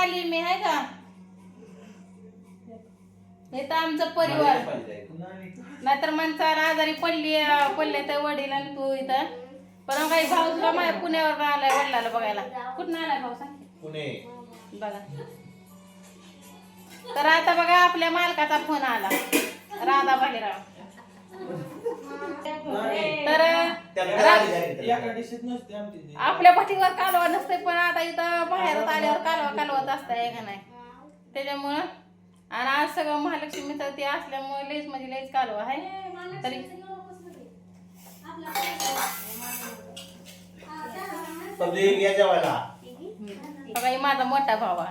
आली मी आहे का? हे तर आमचं परिवार. नाहीतर माणसाला आजारी पडली पडले तर वडील आणि तू इथं. पण काही भाऊ तुला माझ्या पुण्यावर आलाय वडिलाला बघायला. कुठं आलाय भाऊ सांग. पुणे. बघा. तर आता बघा आपल्या मालकाचा फोन आला. राधा भालेराव. आपल्या पाठीवर कालवा नसते पण आता इथं बाहेर आल्यावर कालवा कालवत असताय का नाही? त्याच्यामुळं आणि आज सगळं महालक्ष्मी तर ते असल्यामुळे लईच म्हणजे लईच कालवा आहे. तरी जेवायला. बघा ही माझा मोठा भावा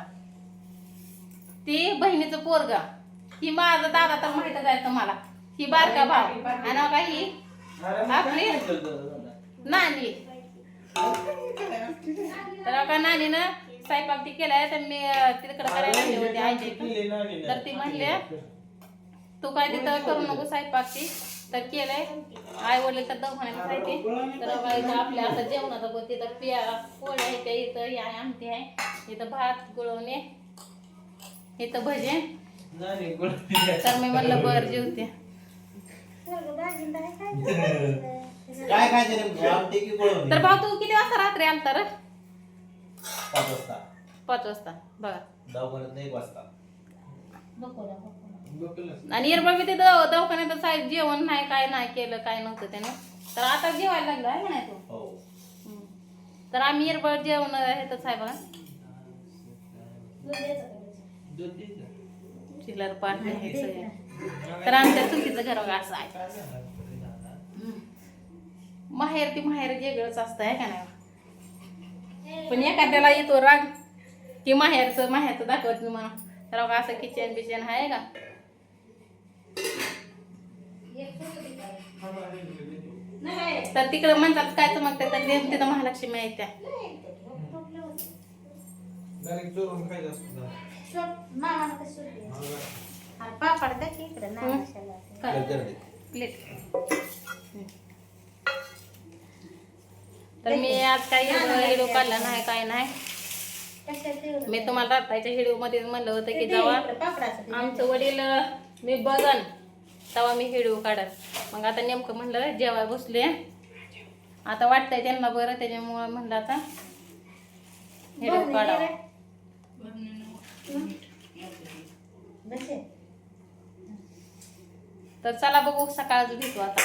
ती बहिणीचं पोरगा. ही माझा दादा तर माहितच आहे तुम्हाला. ही बारका भाव आणि बघा ही आपली? नानी. तर बघा नानीनं स्वयंपाक ती केलाय तर मी तिकडे करायला लागले होते आईच्या इथं. तर ती म्हणले तू काय तिथं करू नको स्वयंपाक ती. तर केलंय. आई वडील तर दवाखान्यात जायचे. तर आपल्या आता जेवणाचं बघ तिथं पिया पोळ्या आहे त्या इथं ही आहे आमटी आहे. इथं भात गुळवणे इथं भजे. तर मी म्हणलं बर जेवते. काय खायचं नेमकं? आमटी की कोळवणी? तर भाऊ तू किती वाजता रात्री आलता रे? पाच वाजता. पाच वाजता. बघा. दवाखान्यात एक वाजता आणि इरबळ मी तिथं दवाखान्यात साहेब जेवण नाही काय नाही केलं काय नव्हतं त्याने. तर आता जेवायला लागलं आहे तू. हो. हम्म. तर आम्ही इरबळ जेवण हे तर साहेब चिल्लर पाठ हे सगळे तर आमच्या चुकीचं घर असं आहे. माहेर ती माहेर वेगळंच असतं आहे का नाही? पण एखाद्याला येतो राग की माहेरचं माहेरचं दाखवत नाही म्हणून. तर बघा असं किचन बिचन आहे का? तर तिकडं म्हणतात काय तर नेम तिथं महालक्ष्मी आहे त्या. पापड की इकडे नाही हं. प्लेट तर मी आज काही व्हिडिओ काढला नाही काय नाही? मी तुम्हाला रात्रीच्या व्हिडिओमध्ये म्हणलं होतं की जेव्हा. आमचं वडील मी बघन तेव्हा मी व्हिडिओ काढल मग आता नेमकं म्हणलं जेव्हा बसले आता वाटतंय त्यांना बरं त्याच्यामुळं म्हणलं आता व्हिडिओ काढावा तर चला बघू सकाळच भेटू आता.